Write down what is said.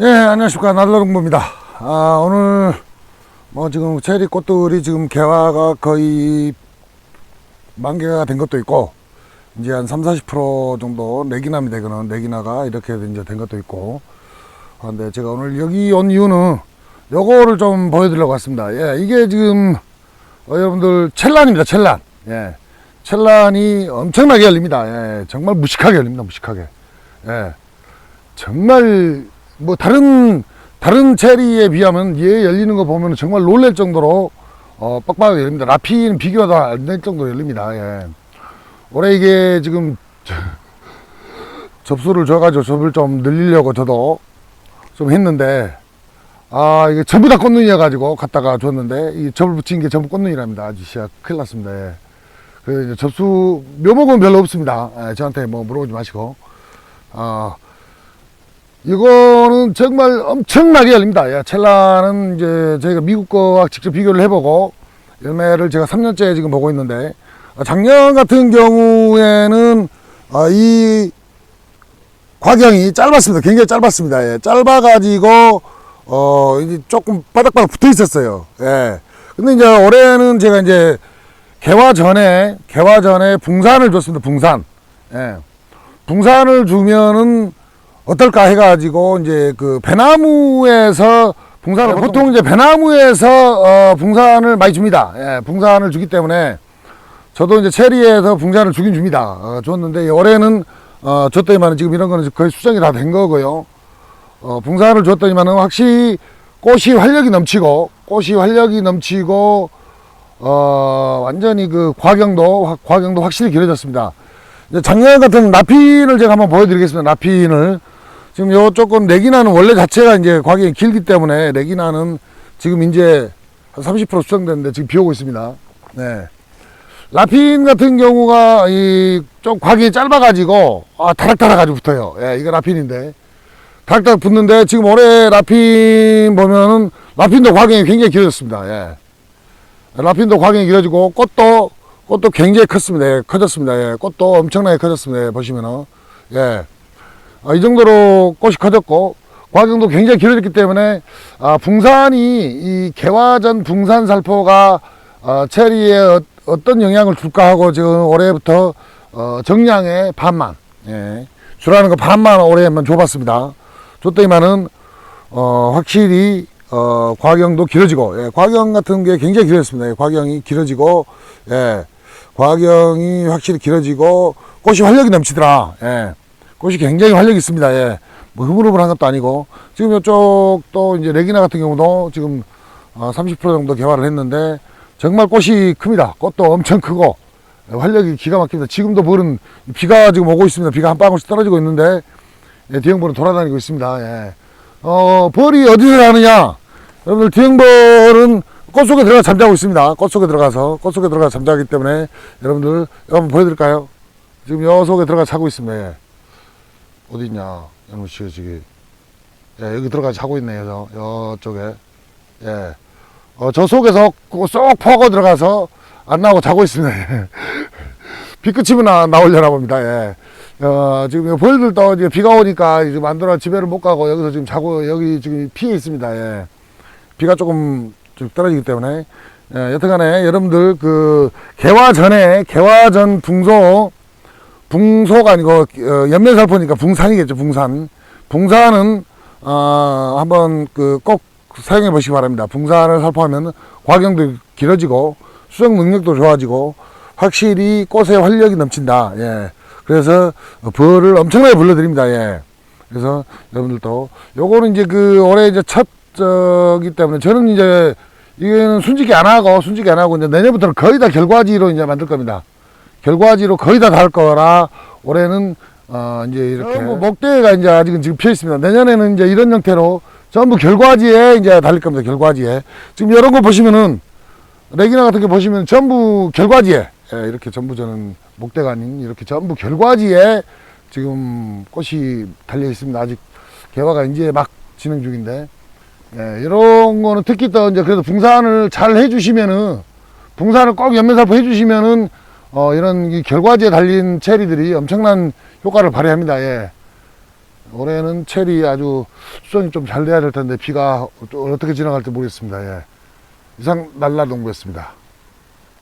예, 안녕하십니까. 날라롱보입니다. 아, 오늘, 뭐, 지금 체리 꽃들이 지금 개화가 거의 만개가 된 것도 있고, 이제 한 3, 40% 정도 내기남이 되거나, 내기나가 이렇게 이제 된 것도 있고, 아, 근데 제가 오늘 여기 온 이유는 요거를 좀 보여드리려고 왔습니다. 예, 이게 지금, 어, 여러분들, 첼란입니다, 첼란. 예. 첼란이 엄청나게 열립니다. 예, 정말 무식하게 열립니다, 무식하게. 예. 정말 뭐 다른 다른 체리에 비하면 얘 열리는 거 보면 정말 놀랄 정도로 어, 빡빡하게 열립니다. 라피는 비교도 안 될 정도로 열립니다. 예. 올해 이게 지금 저- 접수를 줘가지고 접을 좀 늘리려고 저도 좀 했는데 아 이게 전부 다 꽃눈이어가지고 갖다가 줬는데 이 접을 붙인 게 전부 꽃눈이랍니다. 아주 시야 큰일 났습니다. 예. 그래서 이제 접수 묘목은 별로 없습니다. 예, 저한테 뭐 물어보지 마시고 아 이거는 정말 엄청나게 열립니다. 예, 첼라는 이제 저희가 미국 거와 직접 비교를 해보고 열매를 제가 3년째 지금 보고 있는데 어, 작년 같은 경우에는 어, 이 과경이 짧았습니다. 굉장히 짧았습니다. 예, 짧아가지고 어 이제 조금 바닥바닥 붙어 있었어요. 예. 근데 이제 올해는 제가 이제 개화 전에 개화 전에 붕산을 줬습니다. 붕산. 예. 붕산을 주면은 어떨까 해가지고 이제 그 배나무에서 붕산을 보통 이제 배나무에서 어 붕산을 많이 줍니다. 예, 붕산을 주기 때문에 저도 이제 체리에서 붕산을 주긴 줍니다. 어, 줬는데 올해는 어, 줬더니만 지금 이런 거는 거의 수정이 다 된 거고요. 어, 붕산을 줬더니만은 확실히 꽃이 활력이 넘치고 꽃이 활력이 넘치고 어, 완전히 그 과경도 확- 과경도 확실히 길어졌습니다. 작년 같은 라핀을 제가 한번 보여드리겠습니다. 라핀을 지금 요 조금 레기나는 원래 자체가 이제 과경이 길기 때문에 레기나는 지금 이제 한 30% 수정됐는데 지금 비 오고 있습니다. 네. 라핀 같은 경우가 이 좀 과경이 짧아가지고 아 다락다락 아주 붙어요. 예, 이거 라핀인데 다락다락 붙는데 지금 올해 라핀 보면은 라핀도 과경이 굉장히 길어졌습니다. 예. 라핀도 과경이 길어지고 꽃도 꽃도 굉장히 컸습니다. 예, 커졌습니다. 예, 꽃도 엄청나게 커졌습니다. 예, 보시면은 예. 아, 이 정도로 꽃이 커졌고 과경도 굉장히 길어졌기 때문에 아, 붕산이 이 개화전 붕산 살포가 어, 체리에 어, 어떤 영향을 줄까 하고 지금 올해부터 어, 정량의 반만 예, 주라는 거 반만 올해만 줘봤습니다. 줬더니만은 어, 확실히 어, 과경도 길어지고 예, 과경 같은 게 굉장히 길어졌습니다. 예, 과경이 길어지고 예, 과경이 확실히 길어지고 꽃이 활력이 넘치더라. 예. 꽃이 굉장히 활력이 있습니다. 예. 뭐 흐물흐물한 것도 아니고 지금 이쪽도 이제 레기나 같은 경우도 지금 어, 30% 정도 개화를 했는데 정말 꽃이 큽니다. 꽃도 엄청 크고 예, 활력이 기가 막힙니다. 지금도 벌은 비가 지금 오고 있습니다. 비가 한 방울씩 떨어지고 있는데 예, 뒤형벌은 돌아다니고 있습니다. 예. 어, 벌이 어디서 나느냐? 여러분들 뒤형벌은 꽃 속에 들어가 잠자고 있습니다. 꽃 속에 들어가서 꽃 속에 들어가 잠자기 때문에 여러분들 한번 보여드릴까요? 지금 여 속에 들어가 자고 있습니다. 예. 어디 있냐? 여러분 씨 지금 예, 여기 들어가 자고 있네 요. 저 여쪽에 예. 어, 저 속에서 쏙 퍼고 들어가서 안 나오고 자고 있습니다. 예. 비 그치면 나, 나오려나 봅니다. 예. 어, 지금 벌들도 이제 비가 오니까 지금 안 들어 집에를 못 가고 여기서 지금 자고 여기 지금 피해 있습니다. 예. 비가 조금 좀 떨어지기 때문에 예, 여튼간에 여러분들 그 개화 전에 개화 전 붕소 붕소가 아니고 어, 연면살포니까 붕산이겠죠 붕산. 붕산은 어, 한번 그 꼭 사용해 보시기 바랍니다. 붕산을 살포하면 과경도 길어지고 수정 능력도 좋아지고 확실히 꽃에 활력이 넘친다. 예. 그래서 벌을 엄청나게 불러드립니다. 예. 그래서 여러분들도 요거는 이제 그 올해 이제 첫 저기 때문에 저는 이제 이거는 순직이 안 하고 순직이 안 하고 이제 내년부터는 거의 다 결과지로 이제 만들 겁니다 결과지로 거의 다 달 거라 올해는 어 이제 이렇게 뭐 목대가 이제 아직은 지금 피어 있습니다. 내년에는 이제 이런 형태로 전부 결과지에 이제 달릴 겁니다. 결과지에 지금 이런 거 보시면은 레기나 같은 거 보시면 전부 결과지에 예, 이렇게 전부 저는 목대가 아닌 이렇게 전부 결과지에 지금 꽃이 달려 있습니다. 아직 개화가 이제 막 진행 중인데 예, 이런 거는 특히 또 이제 그래도 붕산을 잘 해주시면은 붕산을 꼭 연면살포 해주시면은 어, 이런 이 결과지에 달린 체리들이 엄청난 효과를 발휘합니다. 예. 올해는 체리 아주 수정이 좀 잘 돼야 될 텐데 비가 또 어떻게 지나갈지 모르겠습니다. 예. 이상 날라 농부였습니다.